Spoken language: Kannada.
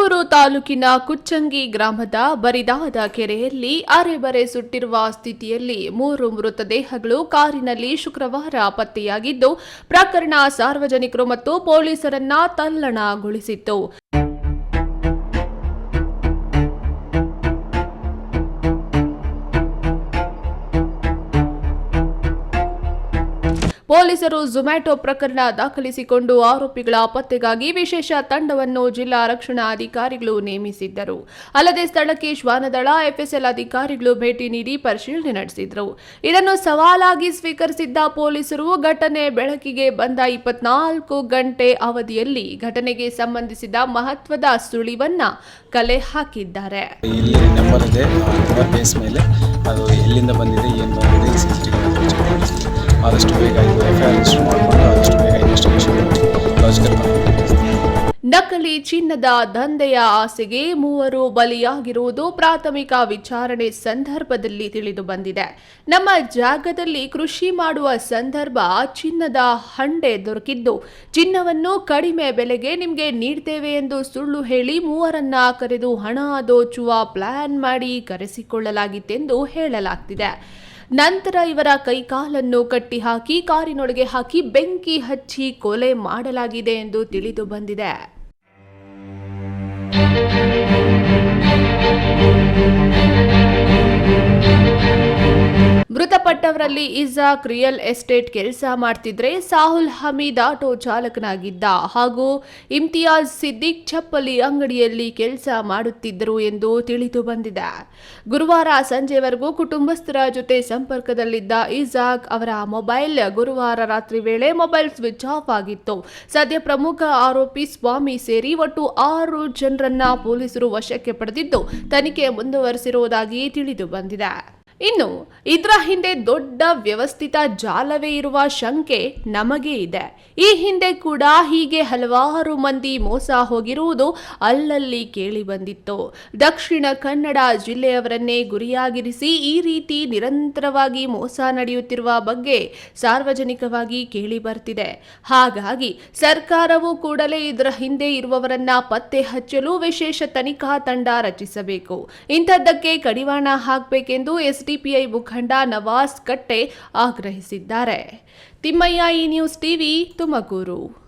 ತುಮಕೂರು ತಾಲೂಕಿನ ಕುಚ್ಚಂಗಿ ಗ್ರಾಮದ ಬರಿದಾದ ಕೆರೆಯಲ್ಲಿ ಅರೆಬರೆ ಸುಟ್ಟಿರುವ ಸ್ಥಿತಿಯಲ್ಲಿ ಮೂರು ಮೃತದೇಹಗಳು ಕಾರಿನಲ್ಲಿ ಶುಕ್ರವಾರ ಪತ್ತೆಯಾಗಿದ್ದು, ಪ್ರಕರಣ ಸಾರ್ವಜನಿಕರು ಮತ್ತು ಪೊಲೀಸರನ್ನ ತಲ್ಲಣಗೊಳಿಸಿತ್ತು. ಪೊಲೀಸರು ಝೊಮ್ಯಾಟೊ ಪ್ರಕರಣ ದಾಖಲಿಸಿಕೊಂಡು ಆರೋಪಿಗಳ ಪತ್ತೆಗಾಗಿ ವಿಶೇಷ ತಂಡವನ್ನು ಜಿಲ್ಲಾ ರಕ್ಷಣಾ ಅಧಿಕಾರಿಗಳು ನೇಮಿಸಿದ್ದರು. ಅಲ್ಲದೆ ಸ್ಥಳಕ್ಕೆ ಶ್ವಾನದಳ, ಎಫ್ಎಸ್ಎಲ್ ಅಧಿಕಾರಿಗಳು ಭೇಟಿ ನೀಡಿ ಪರಿಶೀಲನೆ ನಡೆಸಿದರು. ಇದನ್ನು ಸವಾಲಾಗಿ ಸ್ವೀಕರಿಸಿದ್ದ ಪೊಲೀಸರು ಘಟನೆ ಬೆಳಕಿಗೆ ಬಂದ ಇಪ್ಪತ್ನಾಲ್ಕು ಗಂಟೆ ಅವಧಿಯಲ್ಲಿ ಘಟನೆಗೆ ಸಂಬಂಧಿಸಿದ ಮಹತ್ವದ ಸುಳಿವನ್ನ ಕಲೆ ಹಾಕಿದ್ದಾರೆ. ಇಲ್ಲಿ ನಂಬರ್ ಇದೆ ಮೇಲೆ. ಅದು ಎಲ್ಲಿಂದ ಬಂದಿದೆ, ಏನು ಬಂದಿದೆ ಆದಷ್ಟು ಬೇಗ ನಕಲಿ ಚಿನ್ನದ ದಂಧೆಯ ಆಸೆಗೆ ಮೂವರು ಬಲಿಯಾಗಿರುವುದು ಪ್ರಾಥಮಿಕ ವಿಚಾರಣೆ ಸಂದರ್ಭದಲ್ಲಿ ತಿಳಿದು ಬಂದಿದೆ. ನಮ್ಮ ಜಾಗದಲ್ಲಿ ಕೃಷಿ ಮಾಡುವ ಸಂದರ್ಭ ಚಿನ್ನದ ಹಂಡೆ ದೊರಕಿದ್ದು. ಚಿನ್ನವನ್ನು ಕಡಿಮೆ ಬೆಲೆಗೆ ನಿಮಗೆ ನೀಡ್ತೇವೆ ಎಂದು ಸುಳ್ಳು ಹೇಳಿ ಮೂವರನ್ನ ಕರೆದು ಹಣ ದೋಚುವ ಪ್ಲಾನ್ ಮಾಡಿ ಕರೆಸಿಕೊಳ್ಳಲಾಗಿತ್ತೆಂದು ಹೇಳಲಾಗ್ತಿದೆ. ನಂತರ ಇವರ ಕೈಕಾಲನ್ನು ಕಟ್ಟಿಹಾಕಿ ಕಾರಿನೊಳಗೆ ಹಾಕಿ ಬೆಂಕಿ ಹಚ್ಚಿ ಕೊಲೆ ಮಾಡಲಾಗಿದೆ ಎಂದು ತಿಳಿದು ಬಂದಿದೆ. ಮೃತಪಟ್ಟವರಲ್ಲಿ ಇಜಾಕ್ ರಿಯಲ್ ಎಸ್ಟೇಟ್ ಕೆಲಸ ಮಾಡ್ತಿದ್ರೆ ಸಾಹುಲ್ ಹಮೀದ್ ಆಟೋ ಚಾಲಕನಾಗಿದ್ದ ಹಾಗೂ ಇಮ್ತಿಯಾಜ್ ಸಿದ್ದಿಕ್ ಚಪ್ಪಲಿ ಅಂಗಡಿಯಲ್ಲಿ ಕೆಲಸ ಮಾಡುತ್ತಿದ್ದರು ಎಂದು ತಿಳಿದು ಬಂದಿದೆ. ಗುರುವಾರ ಸಂಜೆವರೆಗೂ ಕುಟುಂಬಸ್ಥರ ಜೊತೆ ಸಂಪರ್ಕದಲ್ಲಿದ್ದ ಇಜಾಕ್ ಅವರ ಮೊಬೈಲ್ ಗುರುವಾರ ರಾತ್ರಿ ವೇಳೆ ಮೊಬೈಲ್ ಸ್ವಿಚ್ ಆಫ್ ಆಗಿತ್ತು. ಸದ್ಯ ಪ್ರಮುಖ ಆರೋಪಿ ಸ್ವಾಮಿ ಸೇರಿ ಒಟ್ಟು ಆರು ಜನರನ್ನ ಪೊಲೀಸರು ವಶಕ್ಕೆ ಪಡೆದಿದ್ದು, ತನಿಖೆ ಮುಂದುವರೆಸಿರುವುದಾಗಿ ತಿಳಿದು ಬಂದಿದೆ. ಇನ್ನು, ಇದರ ಹಿಂದೆ ದೊಡ್ಡ ವ್ಯವಸ್ಥಿತ ಜಾಲವೇ ಇರುವ ಶಂಕೆ ನಮಗೆ ಇದೆ. ಈ ಹಿಂದೆ ಕೂಡ ಹೀಗೆ ಹಲವಾರು ಮಂದಿ ಮೋಸ ಹೋಗಿರುವುದು ಅಲ್ಲಲ್ಲಿ ಕೇಳಿ ಬಂದಿತ್ತು. ದಕ್ಷಿಣ ಕನ್ನಡ ಜಿಲ್ಲೆಯವರನ್ನೇ ಗುರಿಯಾಗಿರಿಸಿ ಈ ರೀತಿ ನಿರಂತರವಾಗಿ ಮೋಸ ನಡೆಯುತ್ತಿರುವ ಬಗ್ಗೆ ಸಾರ್ವಜನಿಕವಾಗಿ ಕೇಳಿ ಬರ್ತಿದೆ. ಹಾಗಾಗಿ ಸರ್ಕಾರವು ಕೂಡಲೇ ಇದರ ಹಿಂದೆ ಇರುವವರನ್ನ ಪತ್ತೆ ಹಚ್ಚಲು ವಿಶೇಷ ತನಿಖಾ ತಂಡ ರಚಿಸಬೇಕು. ಇಂಥದ್ದಕ್ಕೆ ಕಡಿವಾಣ ಹಾಕಬೇಕೆಂದು ಎಸ್ಡಿಪಿಐ ಮುಖಂಡ ನವಾಜ್ ಕಟ್ಟೆ ಆಗ್ರಹಿಸಿದ್ದಾರೆ. ತಿಮ್ಮಯ್ಯ ಈ ನ್ಯೂಸ್ ಟಿವಿ ತುಮಕೂರು.